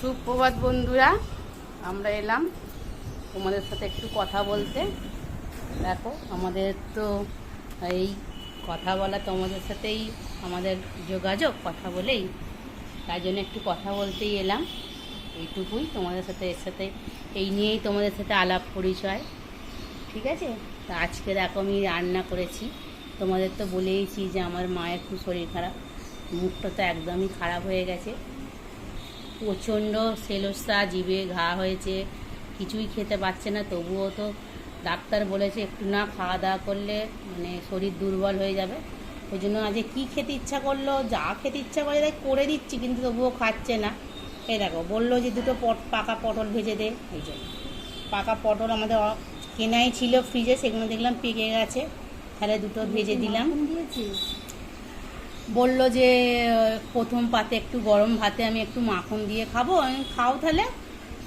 সুপ্রভাত বন্ধুরা, আমরা এলাম তোমাদের সাথে একটু কথা বলতে। দেখো, আমাদের তো এই কথা বলা তোমাদের সাথেই আমাদের যোগাযোগ, কথা বলেই। তাই জন্য একটু কথা বলতেই এলাম। এইটুকুই তোমাদের সাথে, এর সাথে, এই নিয়েই তোমাদের সাথে আলাপ পরিচয়। ঠিক আছে? তা আজকে দেখো, আমি রান্না করেছি। তোমাদের তো বলেইছি যে আমার মায়ের খুব শরীর খারাপ। মুখটা তো একদমই খারাপ হয়ে গেছে। প্রচণ্ড সেলসা জিভে ঘা হয়েছে কিছুই খেতে পারছে না তবুও তো ডাক্তার বলেছে একটু না খাওয়া দাওয়া করলে মানে শরীর দুর্বল হয়ে যাবে। ওই জন্য আজকে কী খেতে ইচ্ছা করল যা খেতে ইচ্ছা করে তাই করে দিচ্ছি কিন্তু তবুও খাচ্ছে না। এই দেখো বলল যে দুটো পট পাকা পটল ভেজে দে এই জন্য পাকা পটল আমাদের কেনাই ছিল ফ্রিজে সেগুলো দেখলাম পেকে গেছে। তাহলে দুটো ভেজে দিলাম। বলল যে, প্রথম পাতে একটু গরম ভাতে আমি একটু মাখন দিয়ে খাব। আমি খাও তাহলে।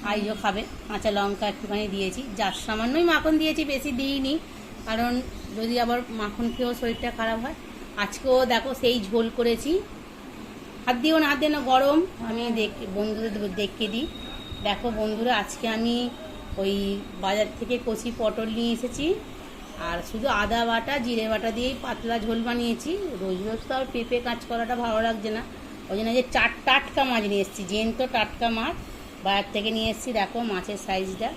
আইজও খাবে। কাঁচা লঙ্কা একটুখানি দিয়েছি। যার সামান্যই মাখন দিয়েছি, বেশি দিইনি। কারণ যদি আবার মাখন খেয়েও শরীরটা খারাপ হয়। আজকেও দেখো সেই ঝোল করেছি। হাত দিও না, হাত দিয়ে না, গরম। আমি দেখ, বন্ধুদের দেখে দিই। দেখো বন্ধুরা, আজকে আমি ওই বাজার থেকে কচি পটল নিয়ে এসেছি। আর শুধু আদা বাটা জিরে বাটা দিয়েই পাতলা ঝোল বানিয়েছি। রোজ রোজ তো আর পেঁপে কাজ করাটা ভালো লাগছে না। ওই জন্য যে চার টাটকা মাছ নিয়ে এসেছি জেন্ত টাটকা মাছ। বাজার থেকে নিয়ে এসেছি দেখো মাছের সাইজটা।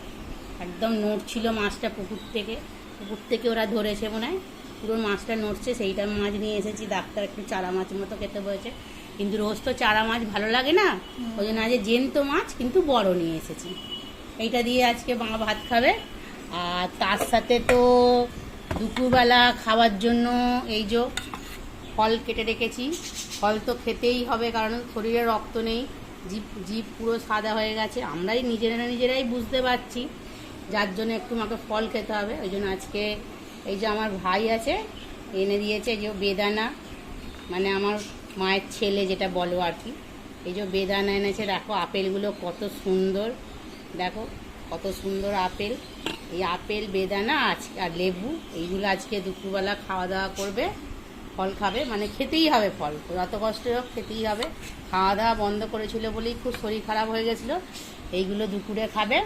একদম নড়ছিল মাছটা পুকুর থেকে। পুকুর থেকে ওরা ধরেছে মনে হয়। পুরো মাছটা নড়ছে সেইটা মাছ নিয়ে এসেছি। ডাক্তার একটু চারা মাছ মতো খেতে বলেছে। কিন্তু রোজ তো চারা মাছ ভালো লাগে না। ওই জন্য আজকে জেন্ত মাছ কিন্তু বড় নিয়ে এসেছি। এইটা দিয়ে আজকে মা ভাত খাবে। আর তার সাথে তো দুপুরবেলা খাওয়ার জন্য এই যে ফল কেটে রেখেছি। ফল তো খেতেই হবে, কারণ শরীরে রক্ত নেই, জিভ জিভ পুরো সাদা হয়ে গেছে। আমরাই নিজেরা নিজেরাই বুঝতে পারছি, যার জন্য একটু আমাকে ফল খেতে হবে। ওই জন্য আজকে এই যে আমার ভাই আছে, এনে দিয়েছে যে বেদানা। মানে আমার মায়ের ছেলে যেটা বলো আর কি। এই যে বেদানা এনেছে, দেখো আপেলগুলো কত সুন্দর। দেখো কত সুন্দর আপেল। এই আপেল বেদানা আজকে আর লেবু এইগুলো আজকে দুপুরবেলা খাওয়া দাওয়া করবে ফল খাবে মানে খেতেই হবে ফল। যত কষ্ট হোক খেতেই হবে। খাওয়া দাওয়া বন্ধ করেছিল বলেই খুব শরীর খারাপ হয়ে গেছিল। এইগুলো দুপুরে খাবে।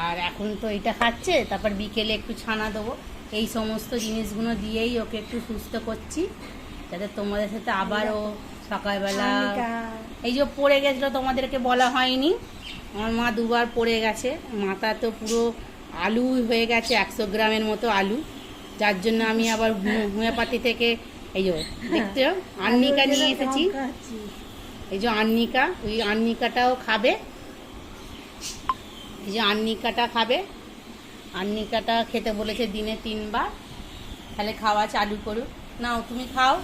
আর এখন তো এটা খাচ্ছে তারপর বিকেলে একটু ছানা দেবো। এই সমস্ত জিনিসগুলো দিয়েই ওকে একটু সুস্থ করছি যাতে তোমাদের সাথে আবারও সকালবেলা এই যে পড়ে গেছিল তোমাদেরকে বলা হয়নি। আমার মা দুবার পড়ে গেছে। মাথা তো পুরো আলু হয়ে গেছে একশো গ্রামের মতো আলু। যার জন্য আমি আবার হো- হোমিওপ্যাথি থেকে এই যে দেখতে আর্নিকা নিয়ে এসেছি। এই যে আর্নিকা ওই আর্নিকাটাও খাবে। এই যে আর্নিকাটা খাবে। আর্নিকাটা খেতে বলেছে দিনে তিনবার। তাহলে খাওয়া চালু করুক। নাও তুমি খাও।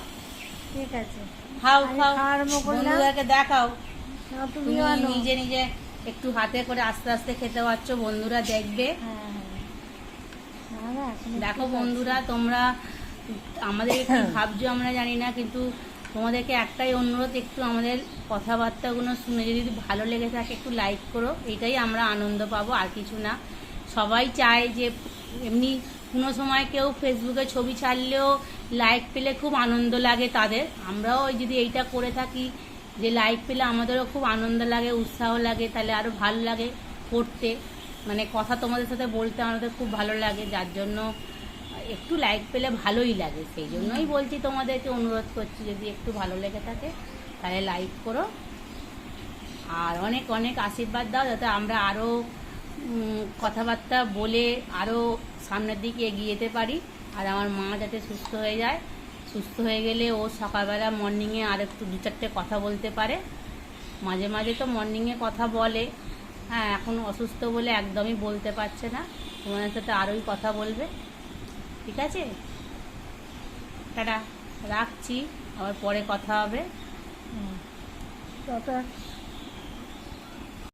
ঠিক আছে। খাও খাও। বন্ধুদেরকে দেখাও। তুমি নিজে নিজে একটু হাতে করে আস্তে আস্তে খেতে পারছ বন্ধুরা দেখবে। হ্যাঁ হ্যাঁ একটু দেখো বন্ধুরা তোমরা আমাদের কি ভাবছ আমরা জানি না কিন্তু তোমাদেরকে একটাই অনুরোধ একটু আমাদের কথাবার্তাগুলো শুনে যদি ভালো লেগে থাকে একটু লাইক করো এটাই আমরা আনন্দ পাবো আর কিছু না। সবাই চায় যে এমনি কোনো সময় কেউ ফেসবুকে ছবি ছাড়লেও লাইক পেলে খুব আনন্দ লাগে তাদের। আমরাও যদি এইটা করে থাকি যে লাইক পেলে আমাদেরও খুব আনন্দ লাগে, উৎসাহ লাগে, তাহলে আরও ভালো লাগে করতে। মানে কথা তোমাদের সাথে বলতে আমাদের খুব ভালো লাগে, যার জন্য একটু লাইক পেলে ভালোই লাগে। সেই জন্যই বলছি তোমাদেরকে অনুরোধ করছি, যদি একটু ভালো লেগে থাকে, তাহলে লাইক করো। আর অনেক অনেক আশীর্বাদ দাও, যাতে আমরা আরও কথাবার্তা বলে আরও সামনের দিকে এগিয়ে যেতে পারি, আর আমার মা যাতে সুস্থ হয়ে যায়। সুস্থ হয়ে গেলে ও সকালবেলা মর্নিংয়ে আর একটু দু চারটে কথা বলতে পারে। মাঝে মাঝে তো মর্নিংয়ে কথা বলে। হ্যাঁ এখন অসুস্থ বলে একদমই বলতে পারছে না। তোমাদের সাথে আরোই কথা বলবে। ঠিক আছে? টাটা, রাখছি। আবার পরে কথা হবে। তত